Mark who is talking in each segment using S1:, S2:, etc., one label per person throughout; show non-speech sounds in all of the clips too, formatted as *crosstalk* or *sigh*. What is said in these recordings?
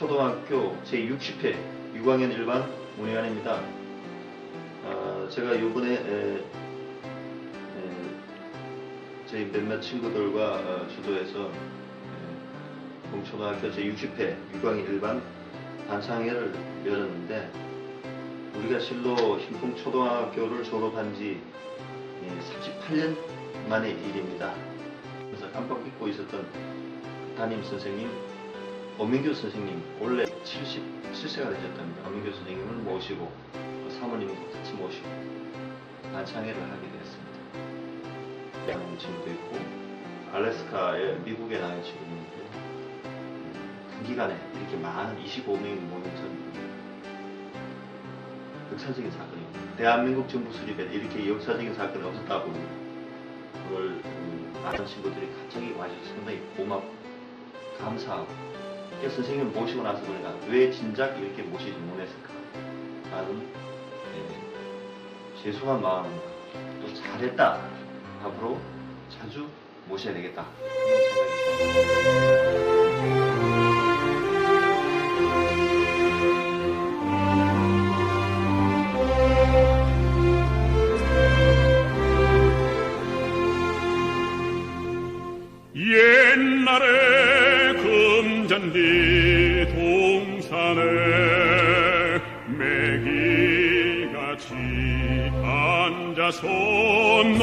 S1: 신풍초등학교 제60회 6학년 1반 문혜환입니다. 아, 제가 이번에 에, 에, 저희 몇몇 친구들과 어, 주도해서 에, 동초등학교 제60회 6학년 1반 반상회를 열었는데 우리가 실로 신풍초등학교를 졸업한 지 예, 38년 만의 일입니다. 그래서 깜빡 잊고 있었던 담임 선생님 엄민규 선생님 원래 77세가 되셨답니다. 엄민규 선생님을 모시고 그 사모님도 같이 모시고 반창회를 하게 되었습니다. 양은 친구도 있고 알래스카에 미국에 나간 친구도 있고 단기간에 이렇게 많은 25명이 모여서 역사적인 사건입니다. 대한민국 정부 수립에 이렇게 역사적인 사건이 없었다고 그걸 음, 많은 친구들이 갑자기 와주셔서 상당히 고맙고 감사하고 그 선생님을 모시고 나서 보니까 왜 진작 이렇게 모시지 못했을까? 라는 예, 죄송한 마음 또 잘했다. 앞으로 자주 모셔야 되겠다.
S2: 옛날에 앉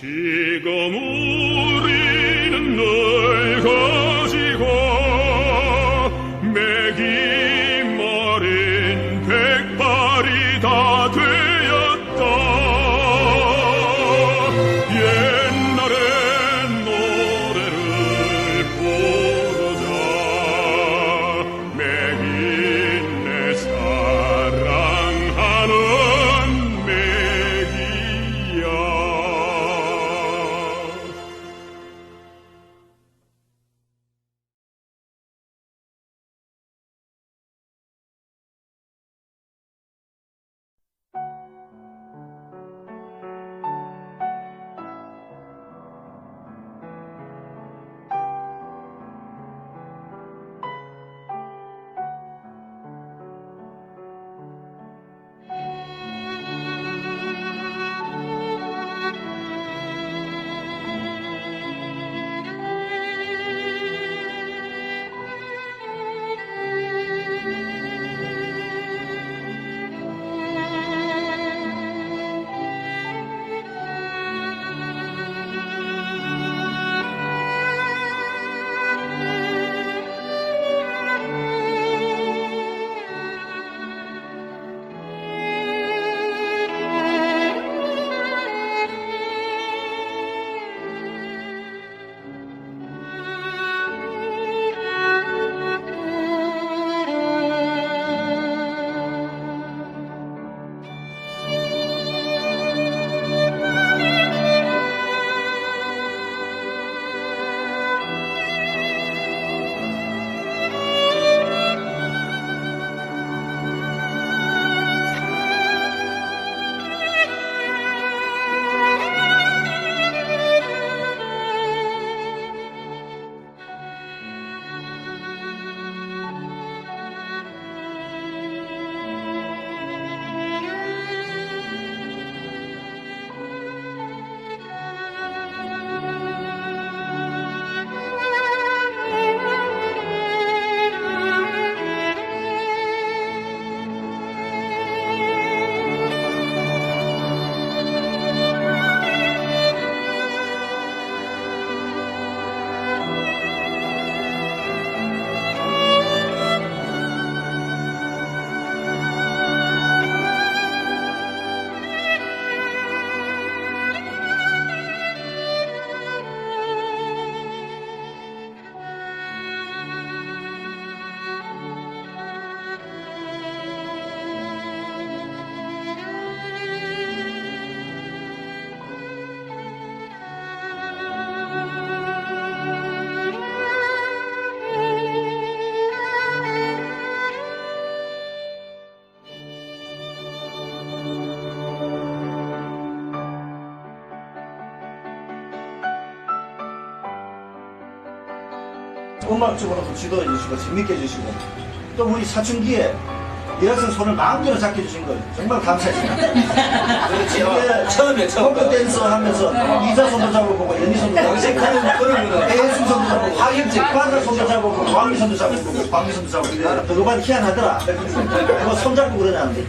S2: sigo muy
S3: 음악적으로도 지도해 주시고 재밌게 해주시고 또 우리 사춘기에 여학생 손을 마음대로 잡게 해주신 거 정말 감사했습니다.
S4: 처음에 처음
S3: 펑크 댄스 하면서 이자 손도 잡아보고 연희 손도 잡아보고
S4: 그러면은
S3: 배수 손도 잡아보고 화경지 바다 손도 잡아보고 광희 손도 잡아보고 광희 손도 잡아보고 그거만 희한하더라. 그거 손 잡고 그러냐는데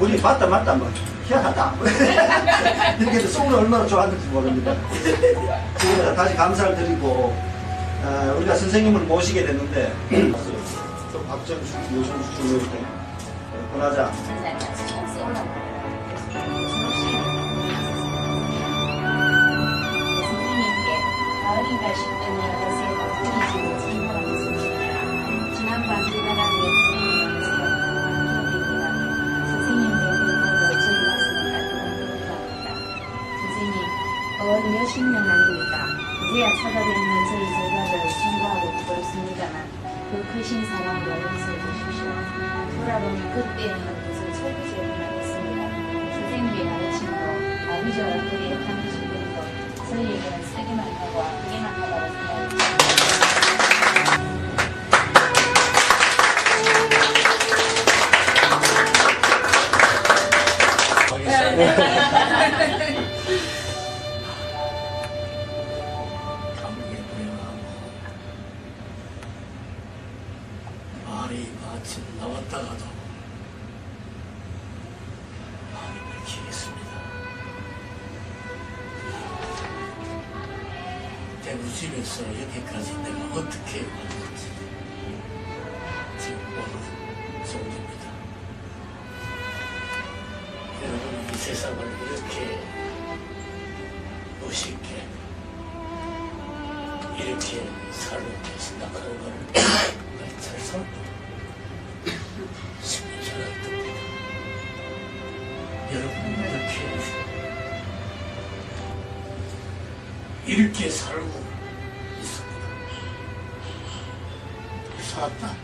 S3: 우리 맞다 맞다 뭐 희한하다. *laughs* 이렇게 해서 속으로 얼마나 좋았는지 모릅니다. *laughs* 지금 다시 감사를 드리고 어, 우리가 선생님을 모시게 됐는데 또 박정수, 요성수 중 이렇게 권하자.
S5: 선생님께 가을인가 싶더니 어느새 덕분이 지고 진행하겠습니다. 지난 밤 기다란 예쁘는 새벽입니다. 선생님 저희 가슴은 따뜻한 감합니다 선생님, 어른 몇십 년 아닙니까? 이제야 찾아뵙는 저희 제자들 신고하고 부끄럽습니다만 그 크신 사랑으로 용서해 주십시오. 돌아보니 그때 한 것을 만났습니다. 선생님이 가르친 거 아버지와 얼굴에 하는 것도 저희에게는 쓰기만 하고 아프기만 하다고 생각합니다.
S4: 이렇게 살고 있습니다. 살았다.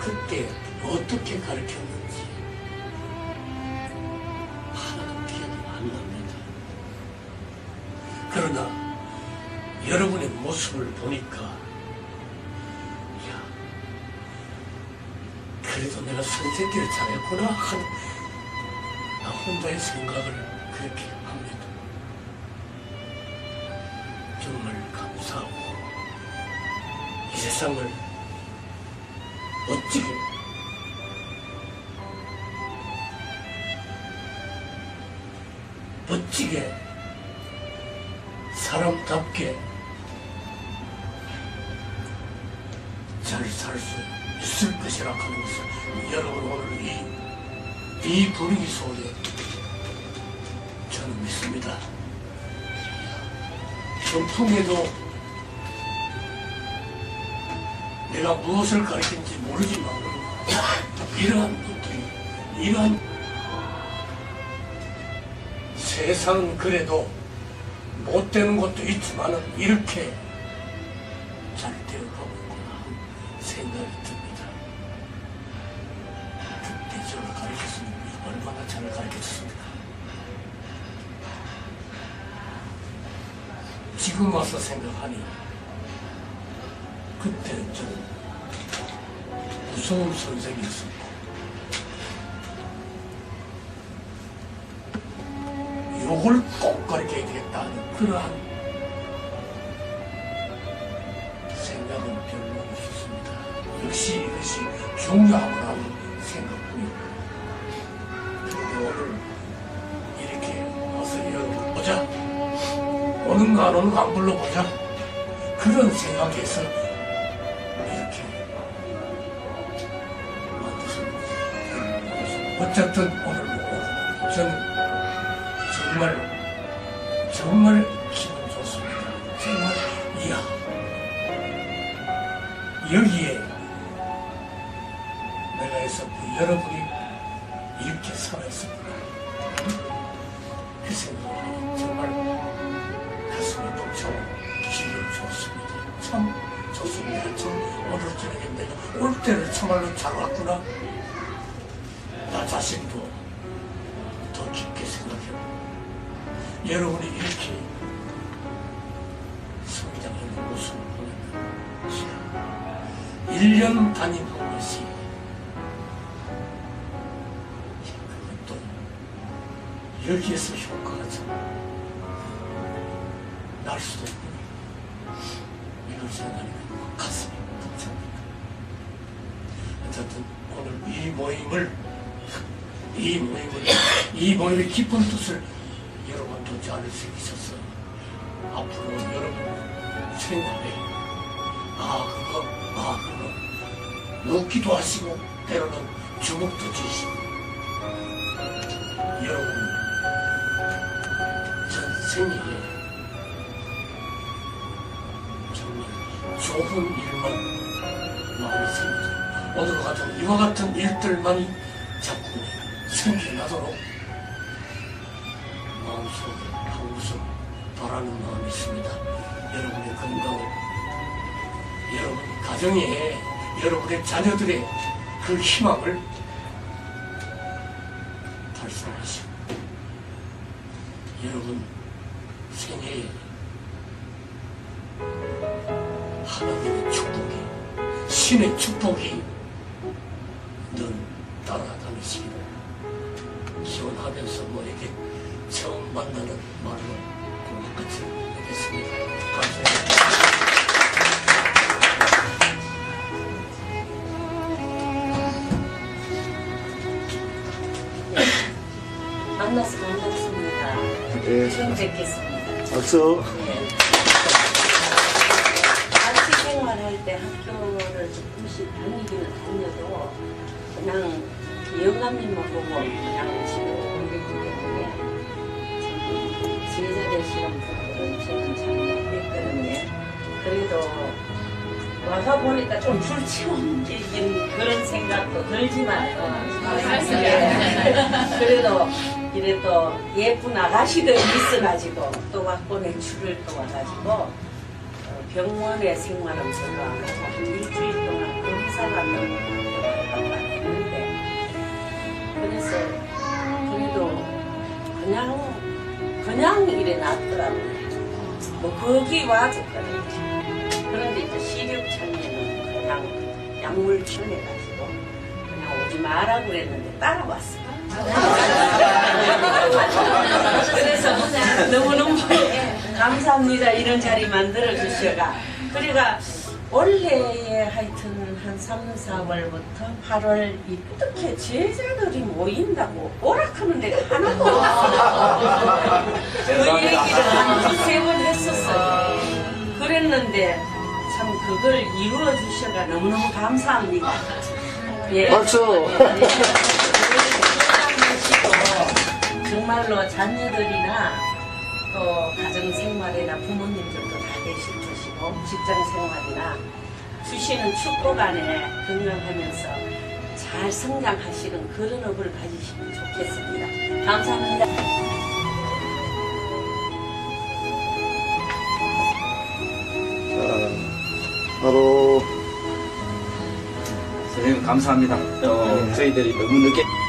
S4: 그때 어떻게 가르쳤는지 하나도 기억이 안 납니다. 그러나 여러분의 모습을 보니까 야 그래도 내가 선생님을 잘했구나 하는 나 혼자의 생각을 그렇게 합니다. 정말 감사하고 이 세상을 멋지게 멋지게 사람답게 잘 살 수 있을 것이라 하는 것을 여러분 오늘 이, 이 분위기 속에 전통에도 내가 무엇을 가르치는지 모르지만 이러한 분들이 이러한 세상은 그래도 못 되는 것도 있지만 이렇게 잘 되어가고 있구나 생각이 듭니다. 그때 저를 가르쳤으면 얼마나 잘 가르쳤습니까? 지금 와서 생각하니 그때는 좀 무서운 선생이었습니다. 욕을 꼭 가르쳐야 되겠다는 그러한 어쨌든 오늘 오고 저는 정말 정말 기분 좋습니다. 정말 이야 여기 1년 다니는 것이 그것도 여기에서 효과가 참날 수도 이런 생각이 들고 가슴이 벅찹니다 어쨌든 오늘 이 모임을 이 모임을 이 모임의 깊은 뜻을 여러분도 잘 새기셔서 앞으로 여러분 생활에 아 그거 아 그거 묻기도 하시고 때로는 주먹도 쥐시고 여러분 전 생일에 정말 좋은 일만 많이 생기도록 오늘 같은 이와 같은 일들만이 자꾸 생겨나도록 마음속에 한 웃음 바라는 마음이 있습니다. 여러분의 건강을 여러분 가정에 여러분의 자녀들의 그 희망을 달성하시고 여러분 생애에 하나님의 축복이 신의 축복이
S6: 만나서 반갑습니다.
S3: 네,
S6: 처음 뵙겠습니다.
S3: 박수.
S6: 같이 생활할 때 학교를 조금씩 다니기는 다녀도 그냥 영감님만 보고 그냥 지내고 이랬기 때문에 지금 제자 되시는 분들은 저는 잘 모르겠거든요. 그래도 와서 보니까 좀 불치원적인 그런 생각도 들지만 예. 그래도 이래 또 예쁜 아가씨들 있어가지고 또 와권에 줄을 또 와가지고 어, 병원에 안 하고 한 일주일 동안 검사 받는 경험을 했는데 그래서 그래도 그냥 그냥 이래 놨더라고요. 뭐 거기 와줬거든요. 그런데 이제 시력천리는 그냥 약물 취해가지고 그냥 오지 마라 그랬는데 따라왔어. 그래서 *laughs* 너무너무 감사합니다. 이런 자리 만들어 주셔가. 그러니까 올해에 하여튼 한 3, 4월부터 8월 이렇게 제자들이 모인다고 오락하는 데가 하나도 없어. 그 얘기를 한 두세 번 했었어요. 그랬는데 참 그걸 이루어 주셔가 너무너무 감사합니다. 예.
S3: 박수.
S6: 정말로 자녀들이나 또 가정 생활이나 부모님들도 다 계실 것이고 직장 생활이나 주시는 축복 안에 건강하면서 잘 성장하시는 그런 업을 가지시면 좋겠습니다. 감사합니다.
S3: 바로
S7: 선생님 감사합니다. 어, 저희들이 너무 늦게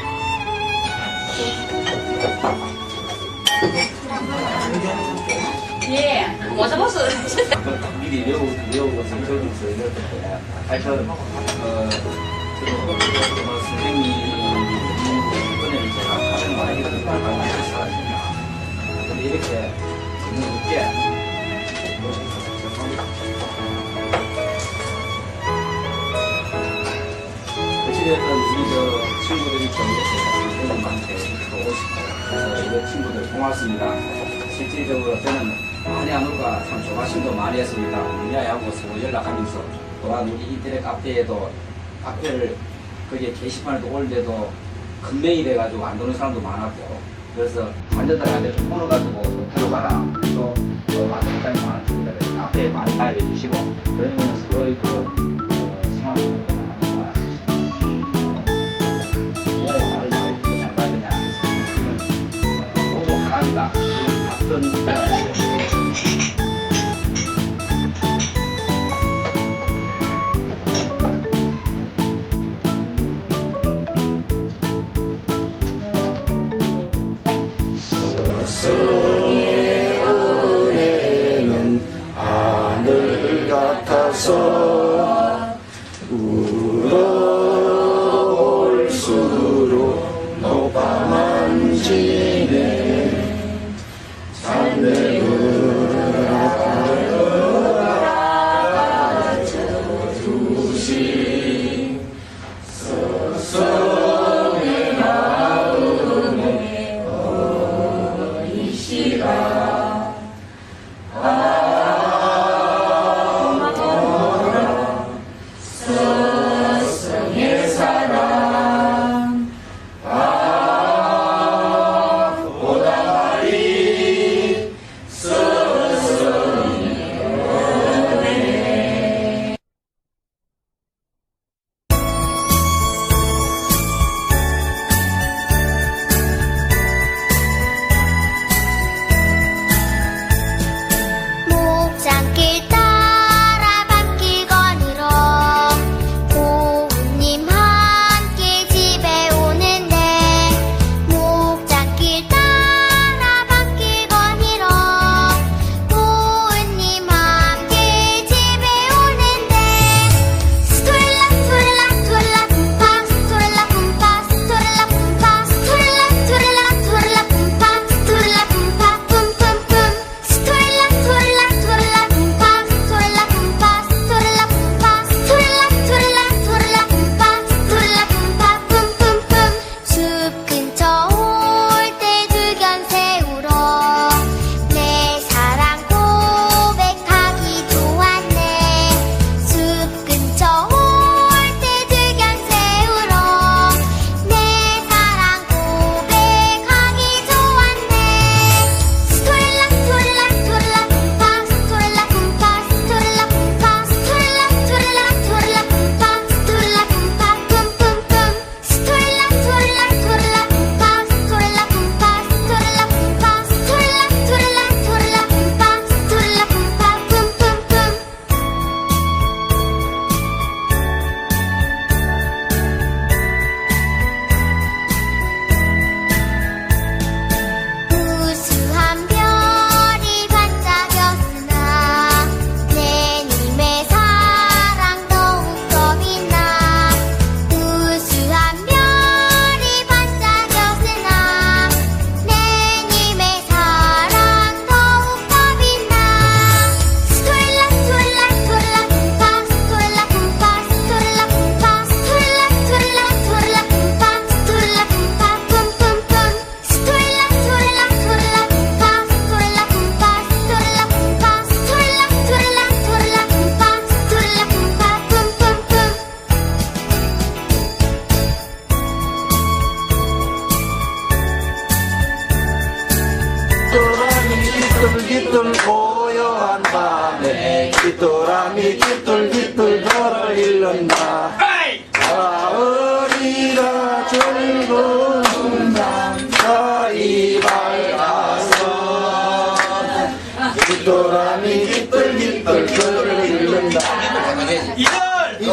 S6: 예, 뭐 잡았어?
S7: 미리 외우, 외우고서 적어서 이럴 때 하여튼 어, 저도 어, 선생님 이번에는 제가 가장 많이 듣는 걸 많이 살았습니다. 근데 이렇게 너무 늦게 어찌됐든 우리 저 친구들 이 그래서 이런 친구들 고맙습니다. 실질적으로 저는 많이 안 올까 참 조바심도 많이 했습니다. 미아하고 서로 연락하면서 또한 우리 인터넷 카페에도 카페를 거기에 게시판에도 올때도 금메이 돼가지고 안 도는 사람도 많았고 그래서 물어가지고 또 들어가라 또 어, 사람이 많았습니다. 카페에 많이 가입해 주시고 그러면 서로의 그 어, 생활 모두 하